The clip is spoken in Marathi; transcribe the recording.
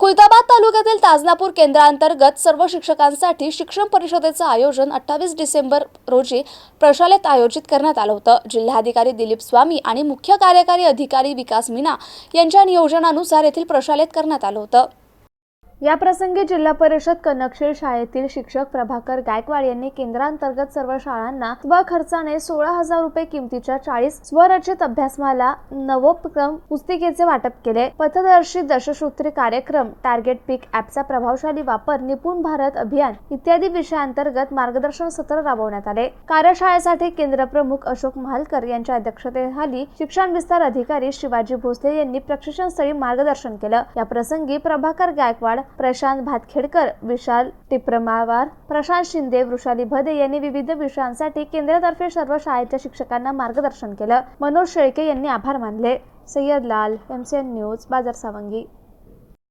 खुलताबाद तालुक्यातील ताजनापूर केंद्रांतर्गत सर्व शिक्षकांसाठी शिक्षण परिषदेचं आयोजन अठ्ठावीस डिसेंबर रोजी प्रशालेत आयोजित करण्यात आलं होतं. जिल्हाधिकारी दिलीप स्वामी आणि मुख्य कार्यकारी अधिकारी विकास मीना यांच्या नियोजनानुसार येथील प्रशालेत करण्यात आलं होतं. या प्रसंगी जिल्हा परिषद कनकशील शाळेतील शिक्षक प्रभाकर गायकवाड यांनी केंद्रांतर्गत सर्व शाळांना स्वखर्चाने सोळा हजार रुपये किमतीच्या चाळीस स्वरचित अभ्यासमाला नवोपक्रम पुस्तिकेचे वाटप केले. पथदर्शी दशसूत्री कार्यक्रम टार्गेट पीक ॲपचा प्रभावशाली वापर निपुण भारत अभियान इत्यादी विषयांतर्गत मार्गदर्शन सत्र राबवण्यात आले. कार्यशाळेसाठी केंद्र प्रमुख अशोक महालकर यांच्या अध्यक्षतेखाली शिक्षण विस्तार अधिकारी शिवाजी भोसले यांनी प्रशिक्षण स्थळी मार्गदर्शन केलं. या प्रसंगी प्रभाकर गायकवाड प्रशांत भातखेडकर विशाल टिप्रमावार प्रशांत शिंदे वृषाली भदे यांनी विविध विषयांसाठी केंद्रातर्फे सर्व शाळेच्या शिक्षकांना मार्गदर्शन केलं. मनोज शेळके यांनी आभार मानले. सय्यद लाल एमसीएन न्यूज बाजार सावंगी.